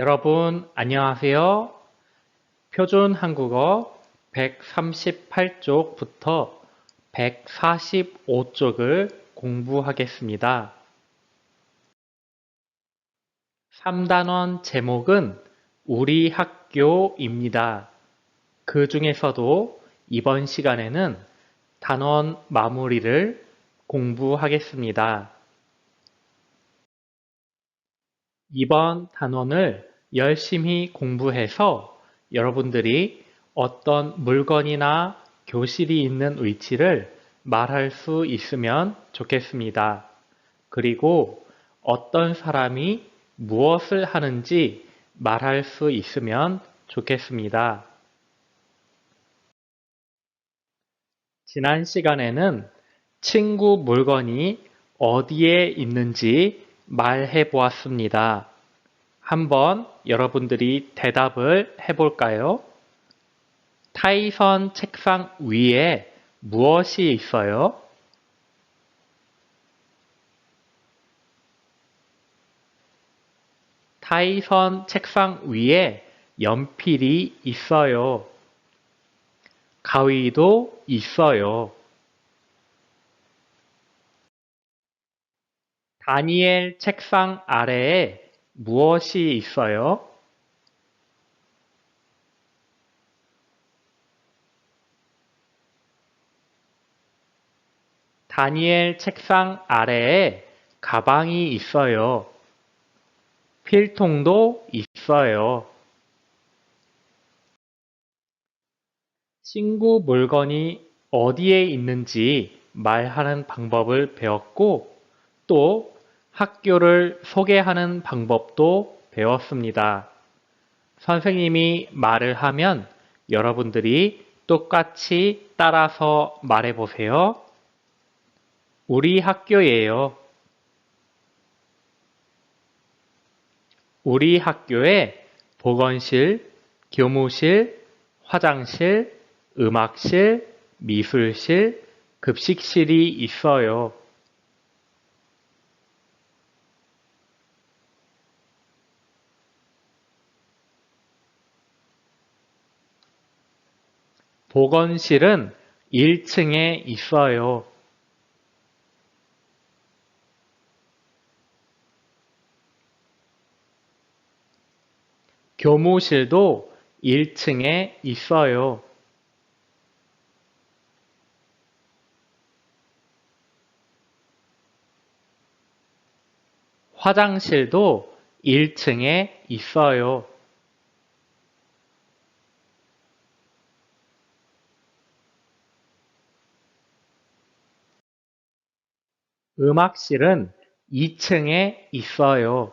여러분, 안녕하세요. 표준 한국어 138쪽부터 145쪽을 공부하겠습니다. 3단원 제목은 우리 학교입니다. 그 중에서도 이번 시간에는 단원 마무리를 공부하겠습니다. 이번 단원을 열심히 공부해서 여러분들이 어떤 물건이나 교실이 있는 위치를 말할 수 있으면 좋겠습니다. 그리고 어떤 사람이 무엇을 하는지 말할 수 있으면 좋겠습니다. 지난 시간에는 친구 물건이 어디에 있는지 말해 보았습니다. 한번 여러분들이 대답을 해볼까요? 타이선 책상 위에 무엇이 있어요? 타이선 책상 위에 연필이 있어요. 가위도 있어요. 다니엘 책상 아래에 무엇이 있어요? 다니엘 책상 아래에 가방이 있어요. 필통도 있어요. 친구 물건이 어디에 있는지 말하는 방법을 배웠고 또 학교를 소개하는 방법도 배웠습니다. 선생님이 말을 하면 여러분들이 똑같이 따라서 말해보세요. 우리 학교예요. 우리 학교에 보건실, 교무실, 화장실, 음악실, 미술실, 급식실이 있어요. 보건실은 1층에 있어요. 교무실도 1층에 있어요. 화장실도 1층에 있어요. 음악실은 2층에 있어요.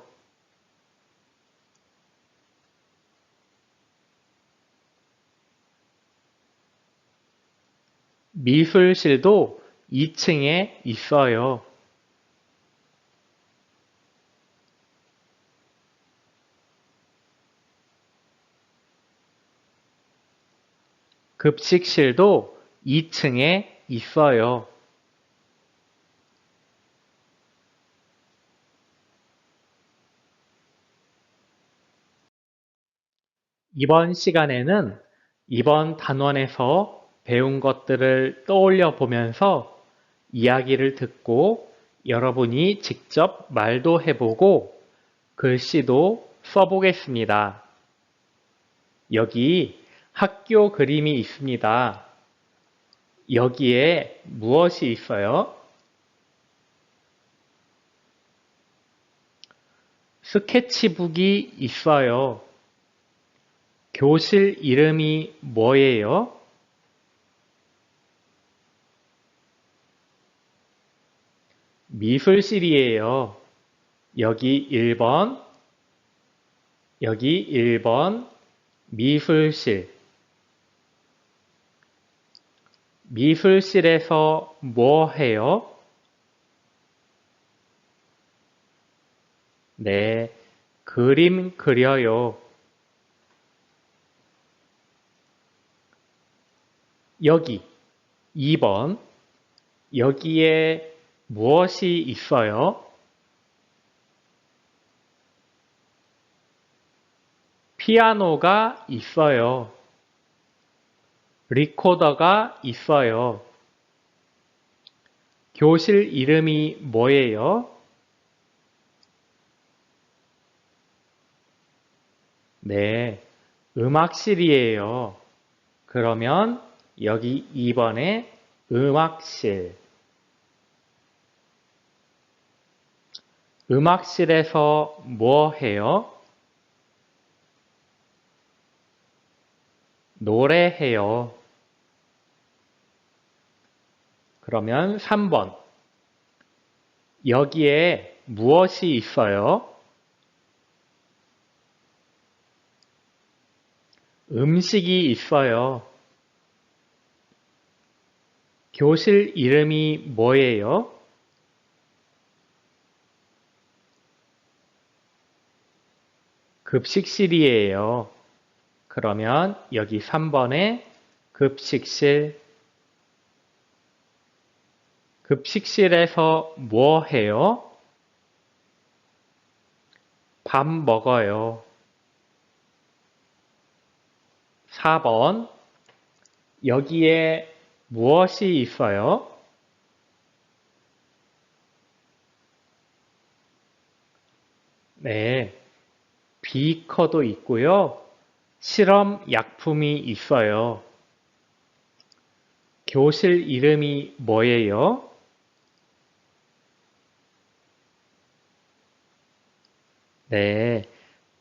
미술실도 2층에 있어요. 급식실도 2층에 있어요. 이번 시간에는 이번 단원에서 배운 것들을 떠올려 보면서 이야기를 듣고 여러분이 직접 말도 해보고 글씨도 써보겠습니다. 여기 학교 그림이 있습니다. 여기에 무엇이 있어요? 스케치북이 있어요. 교실 이름이 뭐예요? 미술실이에요. 여기 1번, 여기 1번 미술실. 미술실에서 뭐 해요? 네, 그림 그려요. 여기 2번 여기에 무엇이 있어요? 피아노가 있어요. 리코더가 있어요. 교실 이름이 뭐예요? 네, 음악실이에요. 그러면 여기 2번에 음악실. 음악실에서 뭐 해요? 노래해요. 그러면 3번. 여기에 무엇이 있어요? 음식이 있어요. 교실 이름이 뭐예요? 급식실이에요. 그러면 여기 3번에 급식실 급식실에서 뭐 해요? 밥 먹어요. 4번 여기에 무엇이 있어요? 네, 비커도 있고요. 실험 약품이 있어요. 교실 이름이 뭐예요? 네,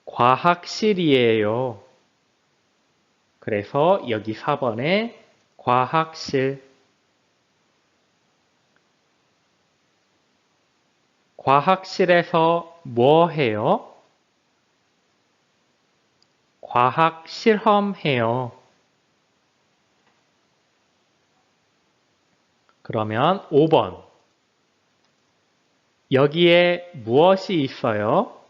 과학실이에요. 그래서 여기 4번에 과학실 과학실에서 뭐 해요? 과학 실험해요. 그러면 5번. 여기에 무엇이 있어요?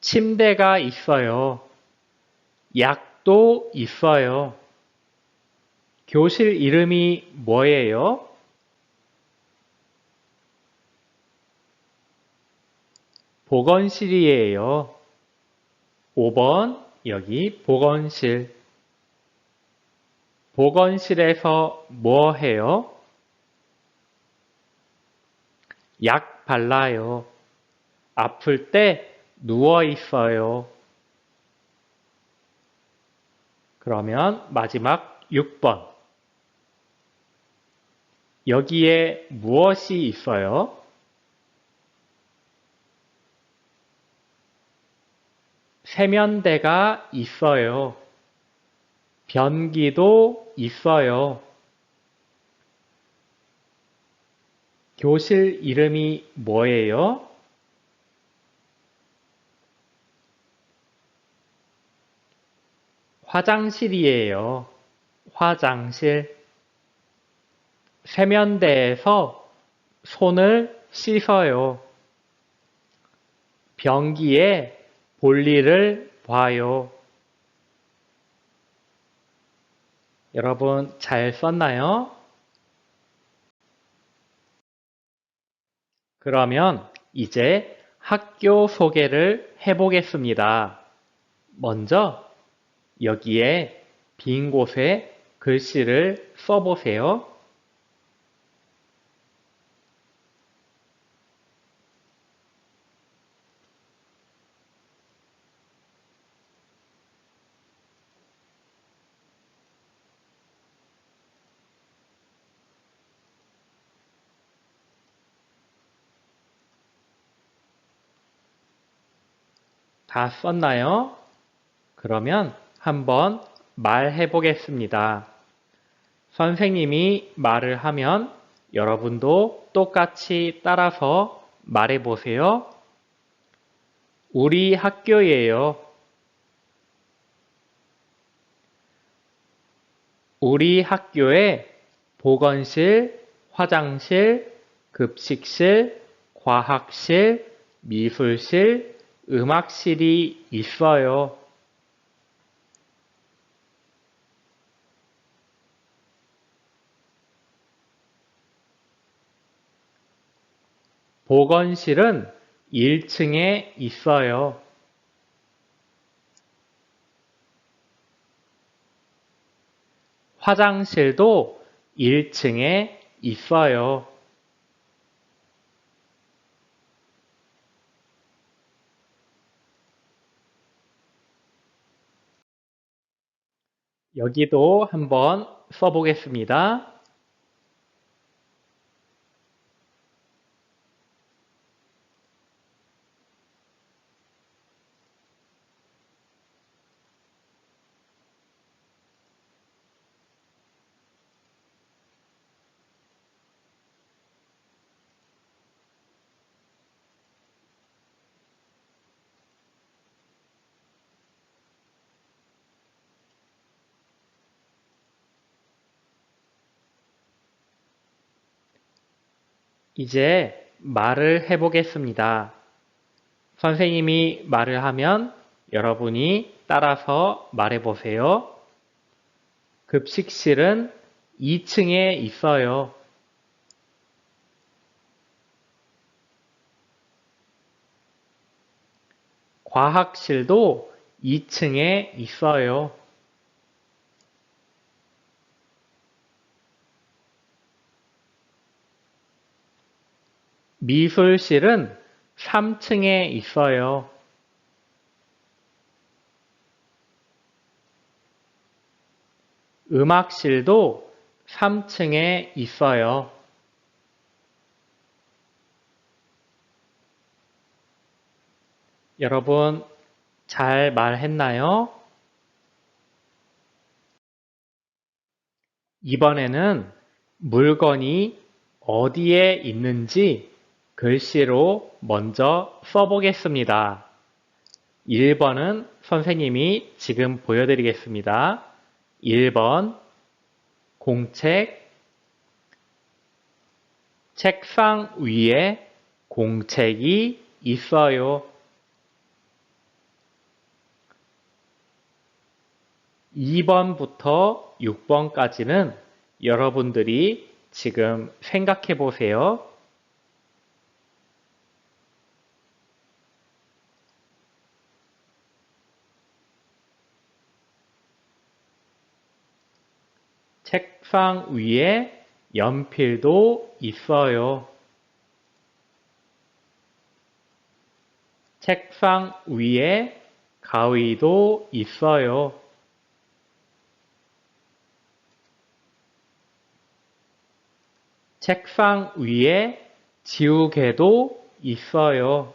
침대가 있어요. 약 도 있어요. 교실 이름이 뭐예요? 보건실이에요. 5번 여기 보건실. 보건실에서 뭐 해요? 약 발라요. 아플 때 누워 있어요. 그러면 마지막 6번. 여기에 무엇이 있어요? 세면대가 있어요. 변기도 있어요. 교실 이름이 뭐예요? 화장실이에요. 화장실. 세면대에서 손을 씻어요. 변기에 볼일을 봐요. 여러분 잘 썼나요? 그러면 이제 학교 소개를 해보겠습니다. 먼저 여기에 빈 곳에 글씨를 써보세요. 다 썼나요? 그러면 한번 말해 보겠습니다. 선생님이 말을 하면 여러분도 똑같이 따라서 말해 보세요. 우리 학교예요. 우리 학교에 보건실, 화장실, 급식실, 과학실, 미술실, 음악실이 있어요. 보건실은 1층에 있어요. 화장실도 1층에 있어요. 여기도 한번 써보겠습니다. 이제 말을 해보겠습니다. 선생님이 말을 하면 여러분이 따라서 말해보세요. 급식실은 2층에 있어요. 과학실도 2층에 있어요. 미술실은 3층에 있어요. 음악실도 3층에 있어요. 여러분, 잘 말했나요? 이번에는 물건이 어디에 있는지 글씨로 먼저 써보겠습니다. 1번은 선생님이 지금 보여드리겠습니다. 1번 공책 책상 위에 공책이 있어요. 2번부터 6번까지는 여러분들이 지금 생각해 보세요. 책상 위에 연필도 있어요. 책상 위에 가위도 있어요. 책상 위에 지우개도 있어요.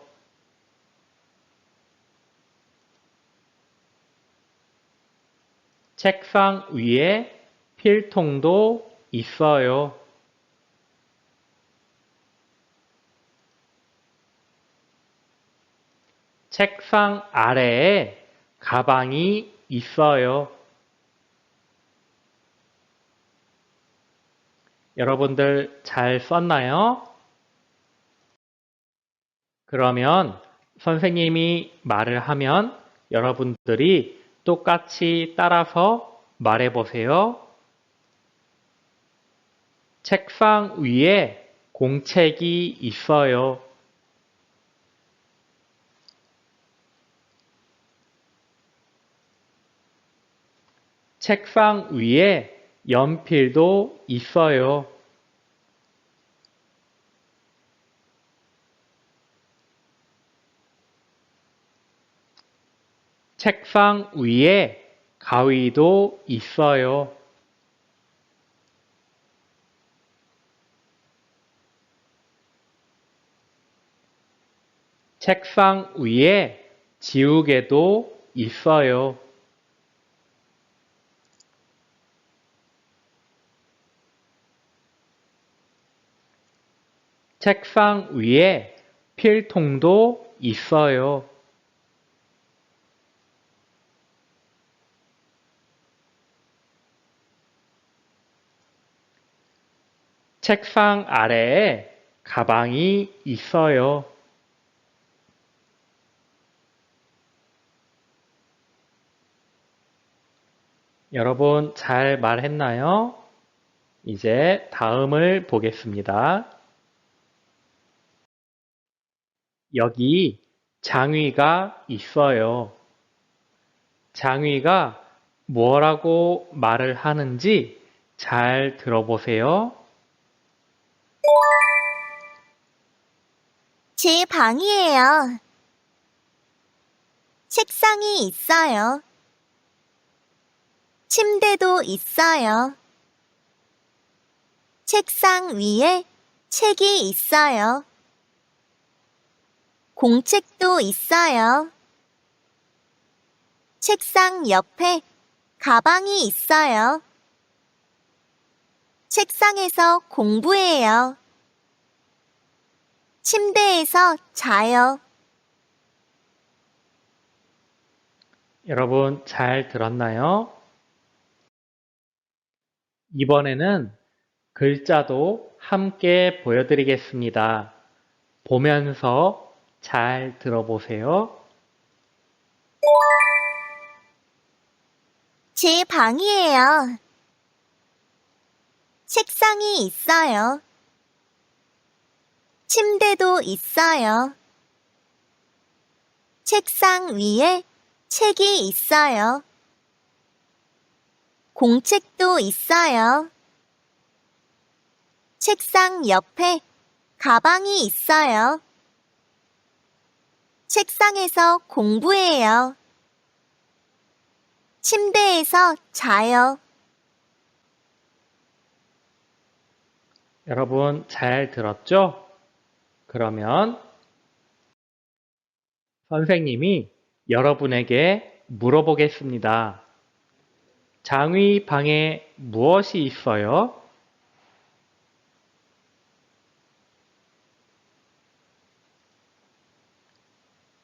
책상 위에 필통도 있어요. 책상 아래에 가방이 있어요. 여러분들 잘 썼나요? 그러면 선생님이 말을 하면 여러분들이 똑같이 따라서 말해 보세요. 책상 위에 공책이 있어요. 책상 위에 연필도 있어요. 책상 위에 가위도 있어요. 책상 위에 지우개도 있어요. 책상 위에 필통도 있어요. 책상 아래에 가방이 있어요. 여러분 잘 말했나요? 이제 다음을 보겠습니다. 여기 장위가 있어요. 장위가 뭐라고 말을 하는지 잘 들어보세요. 제 방이에요. 책상이 있어요. 침대도 있어요. 책상 위에 책이 있어요. 공책도 있어요. 책상 옆에 가방이 있어요. 책상에서 공부해요. 침대에서 자요. 여러분 잘 들었나요? 이번에는 글자도 함께 보여드리겠습니다. 보면서 잘 들어보세요. 제 방이에요. 책상이 있어요. 침대도 있어요. 책상 위에 책이 있어요. 공책도 있어요. 책상 옆에 가방이 있어요. 책상에서 공부해요. 침대에서 자요. 여러분 잘 들었죠? 그러면 선생님이 여러분에게 물어보겠습니다. 장위 방에 무엇이 있어요?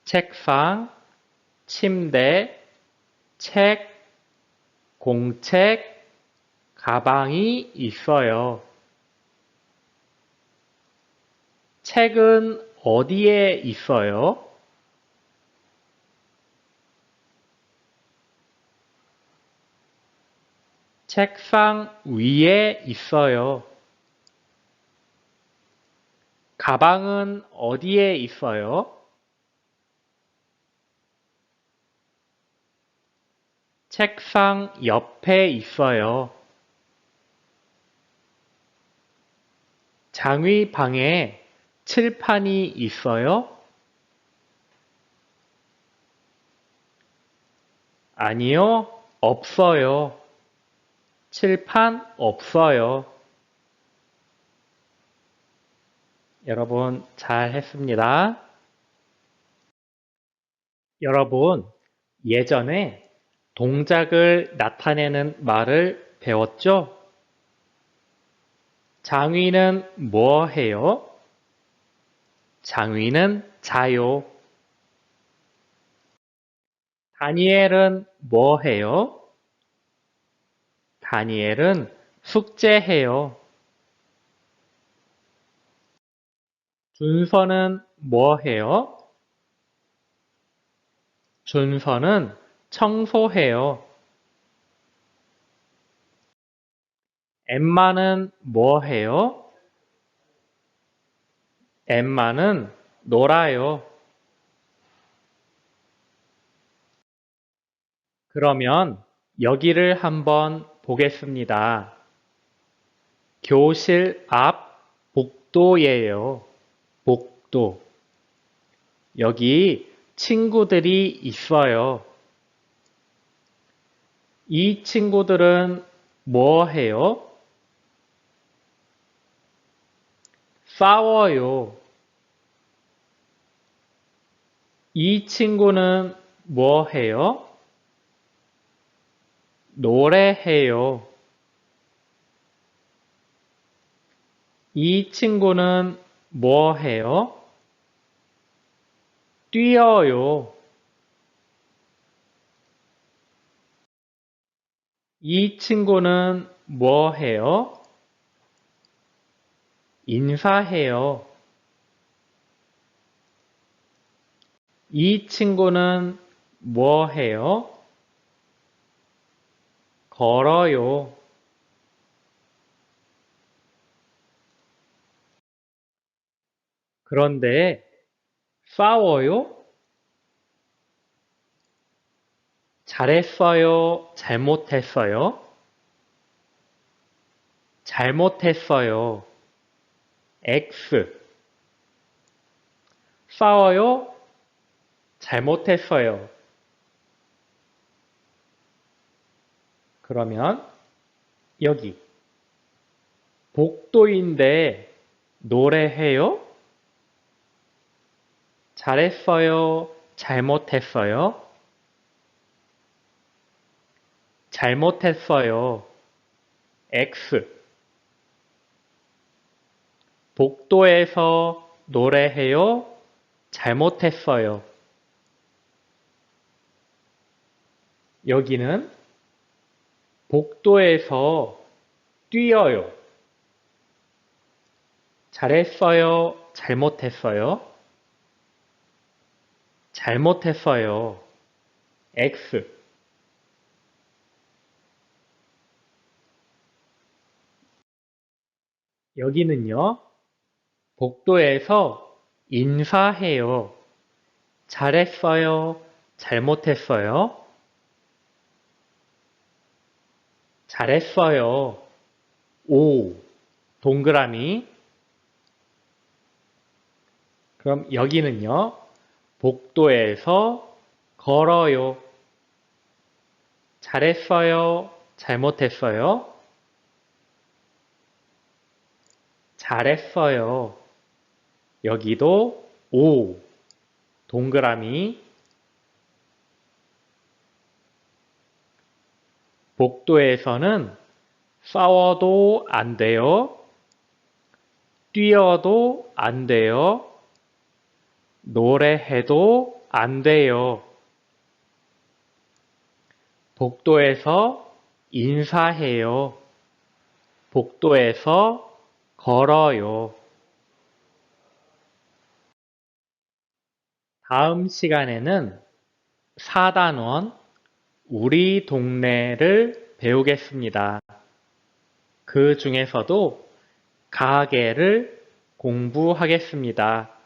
책상, 침대, 책, 공책, 가방이 있어요. 책은 어디에 있어요? 책상 위에 있어요. 가방은 어디에 있어요? 책상 옆에 있어요. 장위 방에 칠판이 있어요? 아니요, 없어요. 칠판 없어요. 여러분, 잘 했습니다. 여러분, 예전에 동작을 나타내는 말을 배웠죠? 장위는 뭐 해요? 장위는 자요. 다니엘은 뭐 해요? 다니엘은 숙제해요. 준서는 뭐 해요? 준서는 청소해요. 엠마는 뭐 해요? 엠마는 놀아요. 그러면 여기를 한번 보겠습니다. 교실 앞 복도예요. 복도. 여기 친구들이 있어요. 이 친구들은 뭐 해요? 싸워요. 이 친구는 뭐 해요? 노래해요. 이 친구는 뭐 해요? 뛰어요. 이 친구는 뭐 해요? 인사해요. 이 친구는 뭐 해요? 걸어요. 그런데 싸워요? 잘했어요? 잘못했어요? 잘못했어요. X. 싸워요? 잘못했어요. 그러면 여기 복도인데 노래해요? 잘했어요? 잘못했어요? 잘못했어요. X. 복도에서 노래해요? 잘못했어요. 여기는 복도에서 뛰어요. 잘했어요? 잘못했어요? 잘못했어요. X. 여기는요, 복도에서 인사해요. 잘했어요? 잘못했어요? 잘했어요. 오, 동그라미. 그럼 여기는요, 복도에서 걸어요. 잘했어요? 잘못했어요? 잘했어요. 여기도 오, 동그라미. 복도에서는 싸워도 안 돼요. 뛰어도 안 돼요. 노래해도 안 돼요. 복도에서 인사해요. 복도에서 걸어요. 다음 시간에는 4단원 우리 동네를 배우겠습니다. 그 중에서도 가게를 공부하겠습니다.